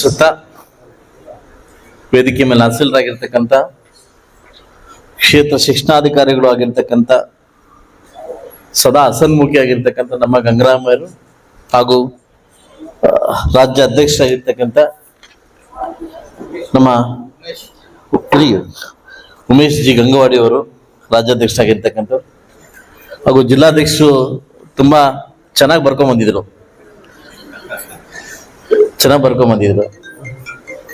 ಸುತ್ತ ವೇದಿಕೆ ಮೇಲೆ ಹಾಸಲರಾಗಿರ್ತಕ್ಕಂಥ ಕ್ಷೇತ್ರ ಶಿಕ್ಷಣಾಧಿಕಾರಿಗಳು ಆಗಿರ್ತಕ್ಕಂಥ ಸದಾ ಹಸನ್ಮುಖಿಯಾಗಿರ್ತಕ್ಕಂಥ ನಮ್ಮ ಗಂಗರಾಮಯ್ಯರು ಹಾಗೂ ರಾಜ್ಯ ಅಧ್ಯಕ್ಷರಾಗಿರ್ತಕ್ಕಂಥ ನಮ್ಮ ಉಮೇಶ್ ಜಿ ಗಂಗವಾಡಿ ಅವರು ರಾಜ್ಯಾಧ್ಯಕ್ಷರಾಗಿರ್ತಕ್ಕಂಥ ಹಾಗೂ ಜಿಲ್ಲಾಧ್ಯಕ್ಷರು ತುಂಬಾ ಚೆನ್ನಾಗಿ ಬರ್ಕೊಂಡ್ ಬಂದಿದ್ರು ಚೆನ್ನಾಗಿ ಬರ್ಕೊಂಡ್ ಬಂದಿದ್ರು.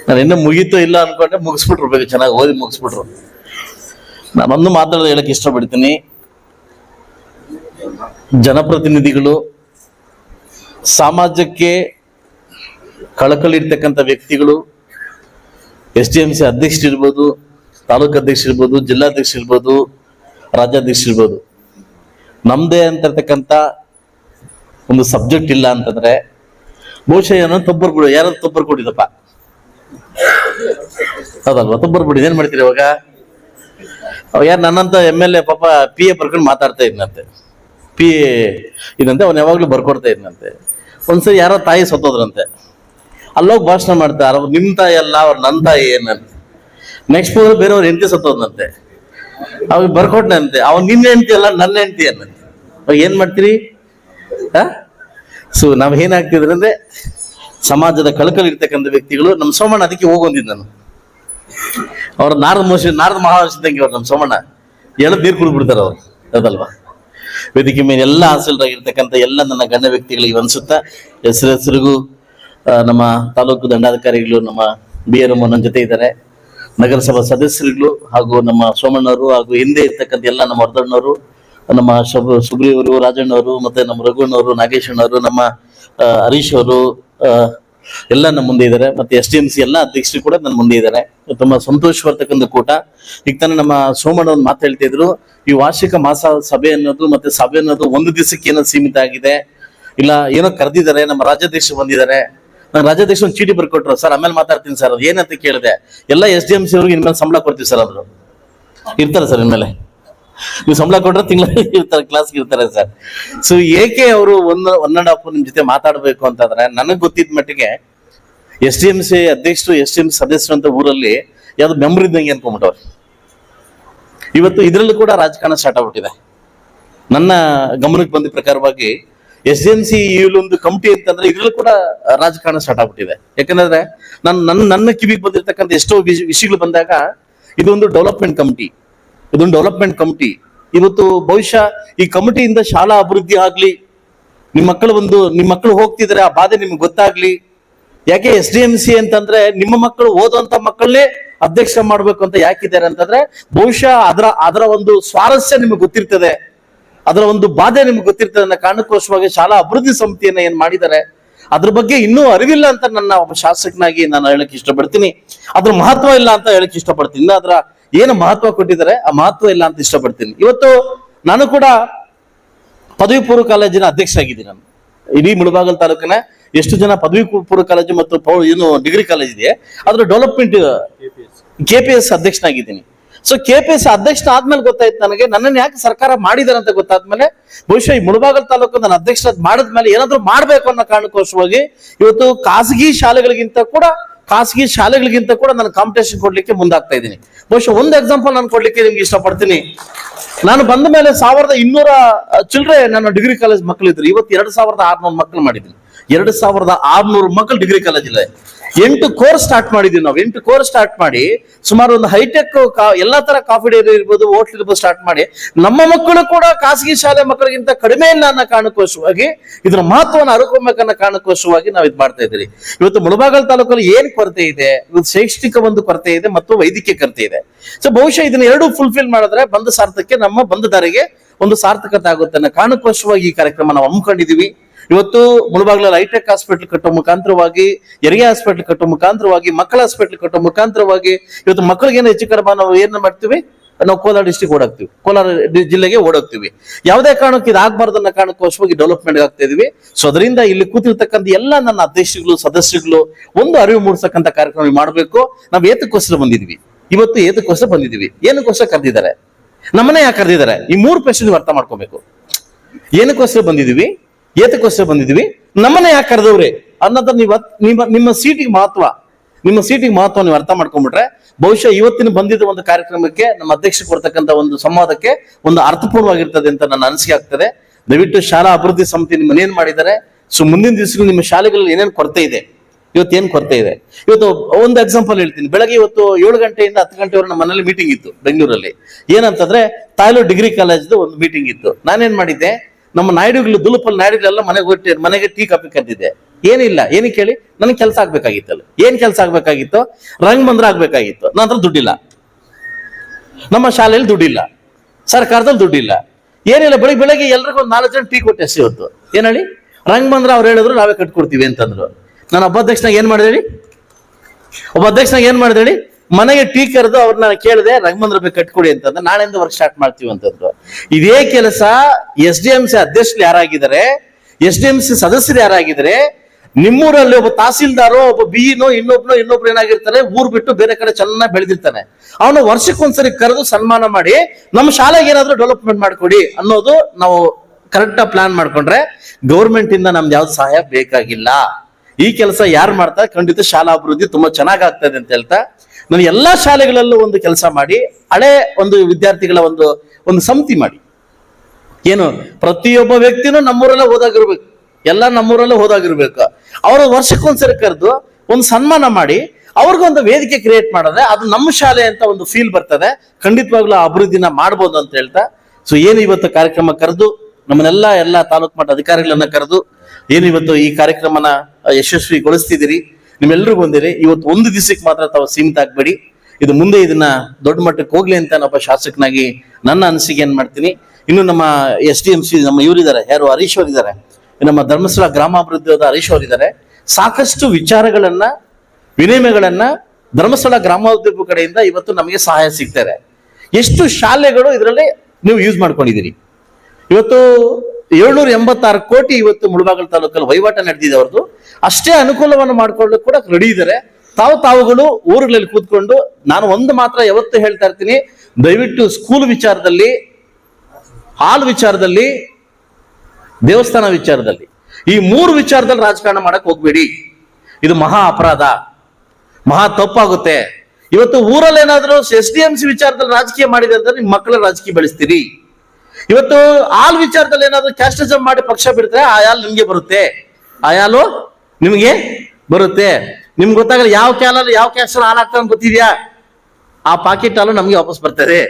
ನಾನು ಇನ್ನೂ ಮುಗೀತು ಇಲ್ಲ ಅನ್ಕೊಂಡೆ ಮುಗಿಸ್ಬಿಟ್ರು ಬೇಕು ಚೆನ್ನಾಗಿ ಓದಿ ಮುಗಿಸ್ಬಿಟ್ರು. ನಾನು ಒಂದು ಮಾತಾಡೋದು ಹೇಳಕ್ ಇಷ್ಟಪಡ್ತೀನಿ. ಜನಪ್ರತಿನಿಧಿಗಳು, ಸಮಾಜಕ್ಕೆ ಕಳಕಳಿ ಇರ್ತಕ್ಕಂಥ ವ್ಯಕ್ತಿಗಳು, ಎಸ್ ಡಿ ಎಂ ಸಿ ಅಧ್ಯಕ್ಷ ಇರ್ಬೋದು, ತಾಲೂಕು ಅಧ್ಯಕ್ಷ ಇರ್ಬೋದು ಜಿಲ್ಲಾಧ್ಯಕ್ಷ ಇರ್ಬೋದು ರಾಜ್ಯಾಧ್ಯಕ್ಷ ಇರ್ಬೋದು. ನಮ್ದೇ ಅಂತಿರ್ತಕ್ಕಂಥ ಒಂದು ಸಬ್ಜೆಕ್ಟ್ ಇಲ್ಲ ಅಂತಂದ್ರೆ ಬಹುಶಃ ಏನೋ ತಬ್ಬರ್ ಕೊಡು ಯಾರು ತಬ್ಬರ್ ಕೊಡಿದಪ್ಪ ಹೌದಲ್ವಾ? ತಬ್ಬರ್ ಬಿಡಿ, ಏನ್ ಮಾಡ್ತೀರಿ ಇವಾಗ? ಯಾರು ನನ್ನಂತ ಎಂ ಎಲ್ ಎ ಪಾಪ ಪಿ ಎ ಬರ್ಕೊಂಡು ಮಾತಾಡ್ತಾ ಇದ್ನಂತೆ. ಪಿ ಎ ಇದಂತೆ ಅವ್ನು ಯಾವಾಗ್ಲೂ ಬರ್ಕೊಡ್ತಾ ಇದ್ನಂತೆ. ಒಂದ್ಸರಿ ಯಾರೋ ತಾಯಿ ಸತ್ತೋದ್ರಂತೆ. ಅಲ್ಲೋಗಿ ಭಾಷಣ ಮಾಡ್ತಾರೆ ನಿಮ್ಮ ನಿಮ್ ತಾಯಿ ಅಲ್ಲ, ಅವ್ರು ನನ್ನ ತಾಯಿ ಏನಂತೆ. ನೆಕ್ಸ್ಟ್ ಹೋದ್ರೆ ಬೇರೆಯವ್ರ ಹೆಂಡತಿ ಸತ್ತೋದ್ನಂತೆ. ಅವ್ರಿಗೆ ಬರ್ಕೊಟ್ನಂತೆ. ಅವ್ನು ನಿನ್ನ ಹೆಂಡತಿ ಅಲ್ಲ, ನನ್ನ ಹೆಂಡತಿ ಅನ್ನಂತೆ. ಅವಾಗ ಏನ್ ಮಾಡ್ತೀರಿ? ಸೊ ನಾವು ಏನಾಗ್ತಿದ್ರೆ ಅಂದ್ರೆ ಸಮಾಜದ ಕಳಕಳಿ ಇರ್ತಕ್ಕಂಥ ವ್ಯಕ್ತಿಗಳು ನಮ್ಮ ಸೋಮಣ್ಣ ಅದಕ್ಕೆ ಹೋಗೊಂದಿದ್ದು ನಾನು. ಅವ್ರ ನಾರದ ಮೋಸ ನಾರದ ಮಹಾವರ್ಷದಂಗೆ ಅವ್ರು ನಮ್ಮ ಸೋಮಣ್ಣ. ಎಳದ್ ನೀರು ಕುಡಿದ್ಬಿಡ್ತಾರೆ ಅವ್ರು. ಅದಲ್ವಾ? ವೇದಿಕೆ ಮೇಲೆ ಎಲ್ಲ ಹಾಸಲರಾಗಿರ್ತಕ್ಕಂಥ ಎಲ್ಲ ನನ್ನ ಗಣ್ಯ ವ್ಯಕ್ತಿಗಳಿಗೆ ಅನ್ಸುತ್ತಾ ಹೆಸರು ಹೆಸರಿಗೂ ನಮ್ಮ ತಾಲೂಕು ದಂಡಾಧಿಕಾರಿಗಳು, ನಮ್ಮ ಬಿ ಆರ್ ನನ್ನ ಜೊತೆ ಇದ್ದಾರೆ. ನಗರಸಭಾ ಸದಸ್ಯರುಗಳು ಹಾಗೂ ನಮ್ಮ ಸೋಮಣ್ಣವರು ಹಾಗೂ ಹಿಂದೆ ಇರ್ತಕ್ಕಂಥ ಎಲ್ಲ ನಮ್ಮ ವರ್ಧಣ್ಣವರು ನಮ್ಮ ಶಬ, ಸುಗ್ರೀವರು, ರಾಜಣ್ಣವರು, ಮತ್ತೆ ನಮ್ಮ ರಘುಣ್ಣವರು, ನಾಗೇಶಣ್ಣವರು, ನಮ್ಮ ಹರೀಶ್ ಅವರು ಎಲ್ಲ ನಮ್ಮ ಮುಂದೆ ಇದ್ದಾರೆ. ಮತ್ತೆ ಎಸ್ ಡಿ ಎಂ ಸಿ ಎಲ್ಲ ಅಧ್ಯಕ್ಷರು ಕೂಡ ನನ್ನ ಮುಂದೆ ಇದ್ದಾರೆ. ತುಂಬಾ ಬರ್ತಕ್ಕಂಥ ಕೂಟ. ಈಗ ತಾನೇ ನಮ್ಮ ಸೋಮಣ್ಣ ಒಂದು ಮಾತು ಹೇಳ್ತಾ ಇದ್ರು. ಈ ವಾರ್ಷಿಕ ಮಾಸ ಸಭೆ ಅನ್ನೋದು ಮತ್ತೆ ಸಭೆ ಅನ್ನೋದು ಒಂದು ದಿವಸಕ್ಕೆ ಏನೋ ಸೀಮಿತ ಆಗಿದೆ. ಇಲ್ಲ, ಏನೋ ಕರೆದಿದ್ದಾರೆ. ನಮ್ಮ ರಾಜ್ಯಾಧ್ಯಕ್ಷರು ಬಂದಿದ್ದಾರೆ. ನಾನು ರಾಜ್ಯಾಧ್ಯಕ್ಷ ಒಂದು ಚೀಟಿ ಬರ್ಕೊಟ್ರು. ಸರ್, ಆಮೇಲೆ ಮಾತಾಡ್ತೀನಿ ಸರ್. ಅದು ಏನಂತ ಕೇಳಿದೆ. ಎಲ್ಲ ಎಸ್ ಡಿ ಎಂ ಸಿ ಅವ್ರಿಗೆ ಇನ್ಮೇಲೆ ಸಂಬಳ ಕೊಡ್ತೀವಿ ಸರ್ ಅದ್ರು ಇರ್ತಾರೆ ಸರ್ ಇನ್ಮೇಲೆ. ನೀವು ಸಂಬಳ ಕೊಟ್ರೆ ತಿಂಗಳ ಇರ್ತಾರೆ ಕ್ಲಾಸ್ಗೆ ಇರ್ತಾರೆ ಸರ್. ಸೊ ಏಕೆ ಅವರು ಒಂದು ಒನ್ ಅಂಡ್ ಹಾಫ್ ನಿಮ್ ಜೊತೆ ಮಾತಾಡ್ಬೇಕು ಅಂತಂದ್ರೆ, ನನಗೆ ಗೊತ್ತಿದ್ದ ಮಟ್ಟಿಗೆ ಎಸ್ ಡಿ ಎಂ ಸಿ ಅಧ್ಯಕ್ಷರು, ಎಸ್ ಡಿ ಎಂ ಸಿ ಸದಸ್ಯರು ಅಂತ ಊರಲ್ಲಿ ಯಾವ್ದು ಮೆಂಬರ್ ಇದ್ದಂಗೆ ಅನ್ಕೊಂಡ್ಬಿಟ್ಟವ್ರು ಇವತ್ತು ಇದರಲ್ಲೂ ಕೂಡ ರಾಜಕಾರಣ ಸ್ಟಾರ್ಟ್ ಆಗ್ಬಿಟ್ಟಿದೆ. ನನ್ನ ಗಮನಕ್ಕೆ ಬಂದ ಪ್ರಕಾರವಾಗಿ ಎಸ್ ಡಿ ಎಂ ಸಿ ಇಲ್ಲೊಂದು ಕಮಿಟಿ ಅಂತಂದ್ರೆ ಇದ್ರಲ್ಲೂ ಕೂಡ ರಾಜಕಾರಣ ಸ್ಟಾರ್ಟ್ ಆಗ್ಬಿಟ್ಟಿದೆ. ಯಾಕಂದ್ರೆ ನಾನು ನನ್ನ ನನ್ನ ಕಿವಿಗೆ ಬಂದಿರತಕ್ಕಂಥ ಎಷ್ಟೋ ವಿಷ- ವಿಷಯಗಳು ಬಂದಾಗ ಇದೊಂದು ಡೆವಲಪ್ಮೆಂಟ್ ಕಮಿಟಿ. ಇದೊಂದು ಡೆವಲಪ್ಮೆಂಟ್ ಕಮಿಟಿ. ಇವತ್ತು ಬಹುಶಃ ಈ ಕಮಿಟಿಯಿಂದ ಶಾಲಾ ಅಭಿವೃದ್ಧಿ ಆಗ್ಲಿ ನಿಮ್ಮ ಮಕ್ಕಳು ಒಂದು ನಿಮ್ಮ ಮಕ್ಕಳು ಹೋಗ್ತಿದ್ರೆ ಆ ಬಾಧೆ ನಿಮ್ಗೆ ಗೊತ್ತಾಗ್ಲಿ, ಯಾಕೆ ಎಸ್ ಡಿ ಎಂ ಸಿ ಅಂತಂದ್ರೆ ನಿಮ್ಮ ಮಕ್ಕಳು ಓದುವಂತ ಮಕ್ಕಳನ್ನೇ ಅಧ್ಯಕ್ಷ ಮಾಡ್ಬೇಕು ಅಂತ ಯಾಕಿದ್ದಾರೆ ಅಂತಂದ್ರೆ ಬಹುಶಃ ಅದರ ಅದರ ಒಂದು ಸ್ವಾರಸ್ಯ ನಿಮ್ಗೆ ಗೊತ್ತಿರ್ತದೆ. ಅದರ ಒಂದು ಬಾಧೆ ನಿಮ್ಗೆ ಗೊತ್ತಿರ್ತದೆ ಅನ್ನೋ ಕಾರಣಕ್ಕೋಸ್ಕರವಾಗಿ ಶಾಲಾ ಅಭಿವೃದ್ಧಿ ಸಮಿತಿಯನ್ನ ಏನ್ ಮಾಡಿದ್ದಾರೆ. ಅದ್ರ ಬಗ್ಗೆ ಇನ್ನೂ ಅರಿವಿಲ್ಲ ಅಂತ ನನ್ನ ಒಬ್ಬ ಶಾಸಕನಾಗಿ ನಾನು ಹೇಳಕ್ ಇಷ್ಟಪಡ್ತೀನಿ. ಅದ್ರ ಮಹತ್ವ ಇಲ್ಲ ಅಂತ ಹೇಳಕ್ ಇಷ್ಟಪಡ್ತೀನಿ. ಅದ್ರ ಏನು ಮಹತ್ವ ಕೊಟ್ಟಿದ್ದಾರೆ, ಆ ಮಹತ್ವ ಇಲ್ಲ ಅಂತ ಇಷ್ಟಪಡ್ತೀನಿ. ಇವತ್ತು ನಾನು ಕೂಡ ಪದವಿ ಪೂರ್ವ ಕಾಲೇಜಿನ ಅಧ್ಯಕ್ಷ ಆಗಿದ್ದೀನಿ ನಾನು. ಇಡೀ ಮುಳಬಾಗಲ್ ತಾಲೂಕಿನ ಎಷ್ಟು ಜನ ಪದವಿ ಪೂರ್ವ ಕಾಲೇಜು ಮತ್ತು ಏನು ಡಿಗ್ರಿ ಕಾಲೇಜ್ ಇದೆ, ಅದರ ಡೆವಲಪ್ಮೆಂಟ್ ಕೆ ಪಿ ಎಸ್ ಅಧ್ಯಕ್ಷನಾಗಿದ್ದೀನಿ. ಸೊ ಕೆ ಪಿ ಎಸ್ ಅಧ್ಯಕ್ಷ ಆದ್ಮೇಲೆ ಗೊತ್ತಾಯ್ತು ನನಗೆ, ನನ್ನನ್ನು ಯಾಕೆ ಸರ್ಕಾರ ಮಾಡಿದಾರೆ ಅಂತ ಗೊತ್ತಾದ್ಮೇಲೆ, ಬಹುಶಃ ಈ ಮುಳಬಾಗಲ್ ತಾಲೂಕು ನನ್ನ ಅಧ್ಯಕ್ಷ ಮಾಡಿದ್ಮೇಲೆ ಏನಾದ್ರೂ ಮಾಡ್ಬೇಕು ಅನ್ನೋ ಕಾರಣಕ್ಕೋಸ್ಕರವಾಗಿ ಇವತ್ತು ಖಾಸಗಿ ಶಾಲೆಗಳಿಗಿಂತ ಕೂಡ ಖಾಸಗಿ ಶಾಲೆಗಳಿಗಿಂತ ಕೂಡ ನಾನು ಕಾಂಪಿಟೇಷನ್ ಕೊಡ್ಲಿಕ್ಕೆ ಮುಂದಾಗ್ತಾ ಇದ್ದೀನಿ. ಬಹುಶಃ ಒಂದು ಎಕ್ಸಾಂಪಲ್ ನಾನು ಕೊಡ್ಲಿಕ್ಕೆ ನಿಮ್ಗೆ ಇಷ್ಟಪಡ್ತೀನಿ. ನಾನು ಬಂದ ಮೇಲೆ ಸಾವಿರದ ಇನ್ನೂರ ಚಿಲ್ಲರೆ ನನ್ನ ಡಿಗ್ರಿ ಕಾಲೇಜ್ ಮಕ್ಕಳಿದ್ರು ಇವತ್ತು ಎರಡ್ ಸಾವಿರದ ಆರ್ನೂರು ಮಕ್ಕಳು ಮಾಡಿದ್ದೀನಿ. ಎರಡು ಸಾವಿರದ ಆರ್ನೂರು ಮಕ್ಕಳು ಡಿಗ್ರಿ ಕಾಲೇಜ್ ಇಲ್ಲ ಎಂಟು ಕೋರ್ಸ್ ಸ್ಟಾರ್ಟ್ ಮಾಡಿದೀವಿ ನಾವು. ಎಂಟು ಕೋರ್ಸ್ ಸ್ಟಾರ್ಟ್ ಮಾಡಿ ಸುಮಾರು ಒಂದು ಹೈಟೆಕ್ ಎಲ್ಲಾ ತರ ಕಾಫಿ ಡೇರಿ ಇರ್ಬೋದು ಹೋಟ್ಲ್ ಇರ್ಬೋದು ಸ್ಟಾರ್ಟ್ ಮಾಡಿ ನಮ್ಮ ಮಕ್ಕಳು ಕೂಡ ಖಾಸಗಿ ಶಾಲೆ ಮಕ್ಕಳಿಗಿಂತ ಕಡಿಮೆ ಇಲ್ಲ ಅನ್ನೋ ಕಾರಣಕ್ಕೋಸ್ಕರವಾಗಿ ಇದರ ಮಹತ್ವವನ್ನು ಅರಿಕೊಬೇಕನ್ನೋ ಕಾರಣಕ್ಕೋಸ್ಕರವಾಗಿ ನಾವು ಇದು ಮಾಡ್ತಾ ಇದ್ದೀವಿ ಇವತ್ತು ಮುಳಬಾಗಲ್ ತಾಲೂಕಲ್ಲಿ ಏನ್ ಕೊರತೆ ಇದೆ? ಇವತ್ತು ಶೈಕ್ಷಣಿಕ ಒಂದು ಕೊರತೆ ಇದೆ ಮತ್ತು ವೈದ್ಯಕೀಯ ಕೊರತೆ ಇದೆ. ಸೊ ಬಹುಶಃ ಇದನ್ನ ಎರಡು ಫುಲ್ಫಿಲ್ ಮಾಡಿದ್ರೆ ಬಂದ ಸಾರ್ಥಕ್ಕೆ ನಮ್ಮ ಬಂದ ದಾರಿಗೆ ಒಂದು ಸಾರ್ಥಕತೆ ಆಗುತ್ತೆ ಅನ್ನೋ ಕಾರಣಕ್ಕೋಸ್ಕರವಾಗಿ ಈ ಕಾರ್ಯಕ್ರಮ ನಾವು ಹಮ್ಮಿಕೊಂಡಿದೀವಿ ಇವತ್ತು ಮುಳಬಾಗ್ಲಲ್ಲಿ ಹೈಟೆಕ್ ಹಾಸ್ಪಿಟಲ್ ಕಟ್ಟೋ ಮುಖಾಂತರವಾಗಿ, ಹೆರಿಗೆ ಹಾಸ್ಪಿಟಲ್ ಕಟ್ಟೋ ಮುಖಾಂತರವಾಗಿ, ಮಕ್ಕಳ ಹಾಸ್ಪಿಟಲ್ ಕಟ್ಟೋ ಮುಖಾಂತರವಾಗಿ ಇವತ್ತು ಮಕ್ಕಳಿಗೆ ಏನು ಹೆಚ್ಚು ಕಡಿಮೆ ನಾವು ಏನ್ ಮಾಡ್ತೀವಿ? ನಾವು ಕೋಲಾರ ಡಿಸ್ಟಿಕ್ ಓಡಾಕ್ತಿವಿ. ಕೋಲಾರ ಜಿಲ್ಲೆಗೆ ಓಡೋಗ್ತೀವಿ. ಯಾವುದೇ ಕಾರಣಕ್ಕೆ ಇದಾಗಬಾರ್ದು ಅನ್ನೋ ಕಾರಣಕ್ಕೋಸ್ಕರವಾಗಿ ಡೆವಲಪ್ಮೆಂಟ್ ಆಗ್ತಾ ಇದೀವಿ. ಸೊ ಅದರಿಂದ ಇಲ್ಲಿ ಕೂತಿರ್ತಕ್ಕಂಥ ಎಲ್ಲ ನನ್ನ ಅಧ್ಯಕ್ಷಗಳು ಸದಸ್ಯರುಗಳು ಒಂದು ಅರಿವು ಮೂಡಿಸಕ್ಕಂತ ಕಾರ್ಯಕ್ರಮ ಮಾಡಬೇಕು. ನಾವು ಏತಕ್ಕೋಸ್ಕರ ಬಂದಿದ್ವಿ. ಇವತ್ತು ಏತಕ್ಕೋಸ್ಕರ ಬಂದಿದ್ದೀವಿ ಏನಕ್ಕೋಸ್ಕರ ಕರೆದಿದ್ದಾರೆ? ನಮ್ಮನೆ ಯಾಕೆ ಕರೆದಿದ್ದಾರೆ? ಈ ಮೂರು ಪ್ರಶ್ನೆ ಅರ್ಥ ಮಾಡ್ಕೋಬೇಕು. ಏನಕ್ಕೋಸ್ಕರ ಬಂದಿದೀವಿ? ಏತಕ್ಕೋಸ್ಕರ ಬಂದಿದೀವಿ ನಮ್ಮನ್ನ ಯಾಕೆ ಕರೆದವ್ರೆ? ಅನ್ನೋದ್ರ ನೀವು ನಿಮ್ಮ ನಿಮ್ಮ ಸೀಟಿಗೆ ಮಹತ್ವ. ನಿಮ್ಮ ಸೀಟಿಗೆ ಮಹತ್ವ ನೀವು ಅರ್ಥ ಮಾಡ್ಕೊಂಡ್ಬಿಟ್ರೆ, ಬಹುಶಃ ಇವತ್ತಿನ ಬಂದಿದ್ದ ಒಂದು ಕಾರ್ಯಕ್ರಮಕ್ಕೆ ನಮ್ಮ ಅಧ್ಯಕ್ಷ ಕೊಡ್ತಕ್ಕಂಥ ಒಂದು ಸಂವಾದಕ್ಕೆ ಒಂದು ಅರ್ಥಪೂರ್ಣವಾಗಿರ್ತದೆ ಅಂತ ನನ್ನ ಅನಿಸಿಕೆ ಆಗ್ತದೆ. ದಯವಿಟ್ಟು ಶಾಲಾ ಅಭಿವೃದ್ಧಿ ಸಮಿತಿ ನಿಮ್ಮ ಏನ್ ಮಾಡಿದ್ದಾರೆ? ಸೊ, ಮುಂದಿನ ದಿವಸಗಳು ನಿಮ್ಮ ಶಾಲೆಗಳಲ್ಲಿ ಏನೇನು ಕೊರತೆ ಇದೆ? ಇವತ್ತು ಏನು ಕೊರತೆ ಇದೆ? ಇವತ್ತು ಒಂದು ಎಕ್ಸಾಂಪಲ್ ಹೇಳ್ತೀನಿ. ಬೆಳಗ್ಗೆ ಇವತ್ತು ಏಳು ಗಂಟೆಯಿಂದ ಹತ್ತು ಗಂಟೆವರೆಗೆ ನಮ್ಮ ಮನೇಲಿ ಮೀಟಿಂಗ್ ಇತ್ತು ಬೆಂಗಳೂರಲ್ಲಿ. ಏನಂತಂದ್ರೆ ತಾಯ್ಲೂರು ಡಿಗ್ರಿ ಕಾಲೇಜ್ದು ಒಂದು ಮೀಟಿಂಗ್ ಇತ್ತು. ನಾನೇನ್ ಮಾಡಿದ್ದೆ? ನಮ್ಮ ನಾಯ್ಡುಗಳು ದುಲುಪಲ್ ನಾಯ್ಡುಗಳೆಲ್ಲ ಮನೆಗೆ ಹೊಟ್ಟೆ ಮನೆಗೆ ಟೀ, ಕಾಫಿ ಕದ್ದಿದೆ ಏನಿಲ್ಲ ಏನಕ್ಕೆ ಕೇಳಿ? ನನಗೆ ಕೆಲಸ ಆಗ್ಬೇಕಾಗಿತ್ತಲ್ಲ ಏನ್ ಕೆಲಸ ಆಗ್ಬೇಕಾಗಿತ್ತು? ರಂಗ್ ಬಂದ್ರ ಆಗ್ಬೇಕಾಗಿತ್ತು. ನನ್ನ ಹತ್ರ ದುಡ್ಡಿಲ್ಲ. ನಮ್ಮ ಶಾಲೆಯಲ್ಲಿ ದುಡ್ಡಿಲ್ಲ. ಸರ್ಕಾರದಲ್ಲಿ ದುಡ್ಡಿಲ್ಲ. ಏನಿಲ್ಲ ಬೆಳಿಗ್ಗೆ ಬೆಳಗ್ಗೆ ಎಲ್ರಿಗೂ ಒಂದು ನಾಲ್ಕು ಜನ ಟೀ ಕೊಟ್ಟೆ ಅಷ್ಟೇ ಇವತ್ತು ಏನ್ ಹೇಳಿ? ರಂಗ್ ಬಂದ್ರೆ ಅವ್ರು ಹೇಳಿದ್ರು, ನಾವೇ ಕಟ್ಕೊಡ್ತೀವಿ ಅಂತಂದ್ರು. ನಾನು ಒಬ್ಬ ಅಧ್ಯಕ್ಷನಾಗ ಏನ್ ಮಾಡಿದೇಳಿ ಒಬ್ಬ ಅಧ್ಯಕ್ಷನಾಗ ಏನ್ ಮಾಡಿದೆ ಹೇಳಿ? ಮನೆಗೆ ಟೀ ಕರೆದು ಅವ್ರನ್ನ ಕೇಳಿದೆ ರಂಗಮಂದ್ರ ಬೇಕು ಕಟ್ಕೊಡಿ ಅಂತಂದ್ರೆ, ನಾಳೆಯಿಂದ ವರ್ಕ್ ಸ್ಟಾರ್ಟ್ ಮಾಡ್ತೀವಿ ಅಂತಂದ್ರು. ಇದೇ ಕೆಲಸ ಎಸ್ ಡಿ ಎಂ ಸಿ ಅಧ್ಯಕ್ಷರು ಯಾರಾಗಿದ್ದಾರೆ, ಎಸ್ ಡಿ ಎಂ ಸಿ ಸದಸ್ಯರು ಯಾರಾಗಿದ್ದಾರೆ, ನಿಮ್ಮೂರಲ್ಲಿ ಒಬ್ಬ ತಹಸೀಲ್ದಾರೋ, ಒಬ್ಬ ಬಿಇನೋ ಇನ್ನೊಬ್ನೋ, ಇನ್ನೊಬ್ರು ಏನಾಗಿರ್ತಾರೆ, ಊರ್ ಬಿಟ್ಟು ಬೇರೆ ಕಡೆ ಚೆನ್ನಾಗಿ ಬೆಳೆದಿರ್ತಾನೆ. ಅವನು ವರ್ಷಕ್ಕೊಂದ್ಸರಿ ಕರೆದು ಸನ್ಮಾನ ಮಾಡಿ, ನಮ್ಮ ಶಾಲೆಗೆ ಏನಾದರೂ ಡೆವಲಪ್ಮೆಂಟ್ ಮಾಡ್ಕೊಡಿ ಅನ್ನೋದು ನಾವು ಕರೆಕ್ಟ್ ಪ್ಲಾನ್ ಮಾಡ್ಕೊಂಡ್ರೆ ಗೌರ್ಮೆಂಟ್ ಇಂದ ನಮ್ದು ಯಾವ್ದು ಸಹಾಯ ಬೇಕಾಗಿಲ್ಲ. ಈ ಕೆಲಸ ಯಾರು ಮಾಡ್ತಾರೆ, ಖಂಡಿತ ಶಾಲಾ ಅಭಿವೃದ್ಧಿ ತುಂಬಾ ಚೆನ್ನಾಗಾಗ್ತದೆ ಅಂತ ಹೇಳ್ತಾ ನಾನು ಎಲ್ಲಾ ಶಾಲೆಗಳಲ್ಲೂ ಒಂದು ಕೆಲಸ ಮಾಡಿ, ಹಳೆ ಒಂದು ವಿದ್ಯಾರ್ಥಿಗಳ ಒಂದು ಒಂದು ಸಮಿತಿ ಮಾಡಿ. ಏನು, ಪ್ರತಿಯೊಬ್ಬ ವ್ಯಕ್ತಿನೂ ನಮ್ಮೂರಲ್ಲೇ ಹೋದಾಗಿರ್ಬೇಕು. ಎಲ್ಲ ನಮ್ಮೂರಲ್ಲೇ ಹೋದಾಗಿರ್ಬೇಕು. ಅವರು ವರ್ಷಕ್ಕೊಂದ್ಸರಿ ಕರೆದು ಒಂದು ಸನ್ಮಾನ ಮಾಡಿ ಅವ್ರಿಗೊಂದು ವೇದಿಕೆ ಕ್ರಿಯೇಟ್ ಮಾಡಿದ್ರೆ ಅದು ನಮ್ಮ ಶಾಲೆ ಅಂತ ಒಂದು ಫೀಲ್ ಬರ್ತದೆ. ಖಂಡಿತವಾಗ್ಲೂ ಅಭಿವೃದ್ಧಿನ ಮಾಡ್ಬೋದು ಅಂತ ಹೇಳ್ತಾ. ಸೊ ಏನು ಇವತ್ತು ಕಾರ್ಯಕ್ರಮ ಕರೆದು, ನಮ್ಮನ್ನೆಲ್ಲ ಎಲ್ಲ ತಾಲೂಕು ಮಟ್ಟ ಅಧಿಕಾರಿಗಳನ್ನ ಕರೆದು, ಏನು ಇವತ್ತು ಈ ಕಾರ್ಯಕ್ರಮನ ಯಶಸ್ವಿಗೊಳಿಸ್ತಿದ್ದೀರಿ? ನಿಮ್ಮೆಲ್ಲರಿಗೂ ಬಂದಿರಿ. ಇವತ್ತು ಒಂದು ದಿವಸಕ್ಕೆ ಮಾತ್ರ ತಾವು ಸೀಮಿತ ಆಗ್ಬೇಡಿ. ಇದು ಮುಂದೆ ಇದನ್ನ ದೊಡ್ಡ ಮಟ್ಟಕ್ಕೆ ಹೋಗ್ಲಿ ಅಂತ ನಾನೊಬ್ಬ ಶಾಸಕನಾಗಿ ನನ್ನ ಅನಿಸಿಕೆ ಏನ್ ಮಾಡ್ತೀನಿ. ಇನ್ನು ನಮ್ಮ ಎಸ್ ಡಿ ಎಂ ಸಿ, ನಮ್ಮ ಇವರಿದ್ದಾರೆ, ಯಾರು? ಹರೀಶ್ ಅವರಿದ್ದಾರೆ. ನಮ್ಮ ಧರ್ಮಸ್ಥಳ ಗ್ರಾಮಾಭಿವೃದ್ಧಿಯಾದ ಹರೀಶ್ ಅವರಿದ್ದಾರೆ. ಸಾಕಷ್ಟು ವಿಚಾರಗಳನ್ನ, ವಿನಿಮಯಗಳನ್ನ ಧರ್ಮಸ್ಥಳ ಗ್ರಾಮಾಭಿವೃದ್ಧಿ ಕಡೆಯಿಂದ ಇವತ್ತು ನಮಗೆ ಸಹಾಯ ಸಿಗ್ತಾರೆ. ಎಷ್ಟು ಶಾಲೆಗಳು ಇದರಲ್ಲಿ ನೀವು ಯೂಸ್ ಮಾಡ್ಕೊಂಡಿದ್ದೀರಿ. ಇವತ್ತು ಏಳ್ನೂರ ಎಂಬತ್ತಾರು ಕೋಟಿ ಇವತ್ತು ಮುಳಬಾಗಲ್ ತಾಲೂಕಲ್ಲಿ ವಹಿವಾಟ ನಡೆದಿದೆ ಅವ್ರದ್ದು. ಅಷ್ಟೇ ಅನುಕೂಲವನ್ನು ಮಾಡ್ಕೊಳ್ಳೋಕೆ ಕೂಡ ರೆಡಿ ಇದ್ದಾರೆ ತಾವು ತಾವುಗಳು ಊರುಗಳಲ್ಲಿ ಕೂತ್ಕೊಂಡು ನಾನು ಒಂದು ಮಾತ್ರ ಯಾವತ್ತು ಹೇಳ್ತಾ ಇರ್ತೀನಿ. ದಯವಿಟ್ಟು ಸ್ಕೂಲ್ ವಿಚಾರದಲ್ಲಿ ಹಾಲ್ ವಿಚಾರದಲ್ಲಿ, ದೇವಸ್ಥಾನ ವಿಚಾರದಲ್ಲಿ. ಈ ಮೂರು ವಿಚಾರದಲ್ಲಿ ರಾಜಕಾರಣ ಮಾಡಕ್ ಹೋಗ್ಬೇಡಿ. ಇದು ಮಹಾ ಅಪರಾಧ. ಮಹಾ ತಪ್ಪಾಗುತ್ತೆ. ಇವತ್ತು ಊರಲ್ಲಿ ಏನಾದರೂ ಎಸ್ ಡಿ ಎಂ ಸಿ ವಿಚಾರದಲ್ಲಿ ರಾಜಕೀಯ ಮಾಡಿದೆ ಅಂದ್ರೆ ನಿಮ್ ಮಕ್ಕಳ ರಾಜಕೀಯ ಬೆಳೆಸ್ತೀರಿ. ಇವತ್ತು ಆಲ್ ವಿಚಾರದಲ್ಲಿ ಏನಾದ್ರು ಕ್ಯಾಸ್ಟಿಸಮ್ ಮಾಡಿ ಪಕ್ಷ ಬಿಡ್ತಾರೆ, ಆ ನಿಮ್ಗೆ ಬರುತ್ತೆ. ಆ ಯಾಲು ನಿಮ್ಗೆ ಬರುತ್ತೆ. ನಿಮ್ಗೆ ಗೊತ್ತಾಗಲ್ಲ ಯಾವ ಕ್ಯಾಲಲ್ಲಿ ಯಾವ ಕ್ಯಾಸ್ಟ್ ಹಾಲ್ ಆಗ್ತಾ ಅಂತ ಗೊತ್ತಿದ್ಯಾ? ಆ ಪಾಕೆಟ್ ಹಾಲು ನಮ್ಗೆ ವಾಪಸ್ ಬರ್ತದೆ.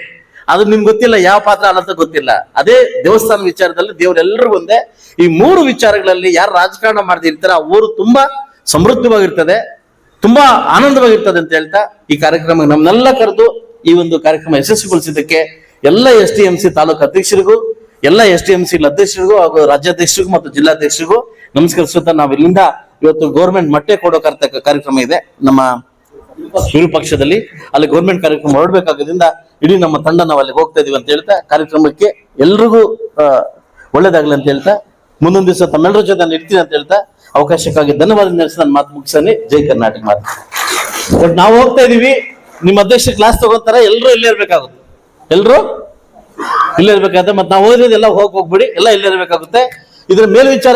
ಅದು ನಿಮ್ಗೆ ಗೊತ್ತಿಲ್ಲ, ಯಾವ ಪಾತ್ರ ಆಲ್ ಅಂತ ಗೊತ್ತಿಲ್ಲ. ಅದೇ ದೇವಸ್ಥಾನ ವಿಚಾರದಲ್ಲಿ ದೇವರೆಲ್ಲರೂ ಒಂದೇ. ಈ ಮೂರು ವಿಚಾರಗಳಲ್ಲಿ ಯಾರು ರಾಜಕಾರಣ ಮಾಡ್ದಿರ್ತಾರೆ ಆ ಊರು ತುಂಬಾ ಸಮೃದ್ಧವಾಗಿರ್ತದೆ, ತುಂಬಾ ಆನಂದವಾಗಿರ್ತದೆ ಅಂತ ಹೇಳ್ತಾ ಈ ಕಾರ್ಯಕ್ರಮ ನಮ್ಮನ್ನೆಲ್ಲ ಕರೆದು ಈ ಒಂದು ಕಾರ್ಯಕ್ರಮ ಯಶಸ್ವಿಗೊಳಿಸಿದ್ದಕ್ಕೆ ಎಲ್ಲ S T M C taluk ಅಧ್ಯಕ್ಷರಿಗೂ, ಎಲ್ಲ ಎಸ್ ಟಿ ಎಂ ಸಿ ಅಧ್ಯಕ್ಷರಿಗೂ ಹಾಗೂ ರಾಜ್ಯಾಧ್ಯಕ್ಷರಿಗೂ ಮತ್ತು ಜಿಲ್ಲಾಧ್ಯಕ್ಷರಿಗೂ ನಮಸ್ಕರಿಸುತ್ತಾ ನಾವು ಇಲ್ಲಿಂದ ಇವತ್ತು ಗೌರ್ಮೆಂಟ್ ಮಟ್ಟೆ ಕೊಡೋ ಕಾರ್ಯಕ್ರಮ ಇದೆ. ನಮ್ಮ ವಿರೂಪಕ್ಷದಲ್ಲಿ ಅಲ್ಲಿ ಗೌರ್ಮೆಂಟ್ ಕಾರ್ಯಕ್ರಮ ಹೊರಡ್ಬೇಕಾಗೋದ್ರಿಂದ ಇಡೀ ನಮ್ಮ ತಂಡ ನಾವು ಅಲ್ಲಿಗೆ ಹೋಗ್ತಾ ಇದೀವಿ ಅಂತ ಹೇಳ್ತಾ, ಕಾರ್ಯಕ್ರಮಕ್ಕೆ ಎಲ್ರಿಗೂ ಒಳ್ಳೇದಾಗ್ಲಿ ಅಂತ ಹೇಳ್ತಾ ಮುಂದೊಂದು ದಿವಸ ತಮ್ಮೆಲ್ಲರ ಜೊತೆ ನಾನು ಇರ್ತೀನಿ ಅಂತ ಹೇಳ್ತಾ, ಅವಕಾಶಕ್ಕಾಗಿ ಧನ್ಯವಾದ ನಡೆಸಿ ನನ್ನ ಮಾತು ಮುಗಿಸ್ತಾನೆ. ಜೈ ಕರ್ನಾಟಕ ಮಾತು. ಬಟ್ ನಾವು ಹೋಗ್ತಾ ಇದೀವಿ. ನಿಮ್ಮ ಅಧ್ಯಕ್ಷ ಕ್ಲಾಸ್ ತಗೋತಾರ ಎಲ್ಲರೂ ಇಲ್ಲೇ ಇರ್ಬೇಕಾಗುತ್ತೆ. ಎಲ್ರು? ಇಲ್ಲೇ ಇರ್ಬೇಕಾಗುತ್ತೆ ಮತ್ತೆ ನಾವು ಓದಿರೋದೆಲ್ಲ ಹೋಗಿ ಹೋಗ್ಬಿಡಿ ಎಲ್ಲ ಇಲ್ಲೇ ಇರ್ಬೇಕಾಗುತ್ತೆ. ಇದ್ರ ಮೇಲ್ವಿಚಾರ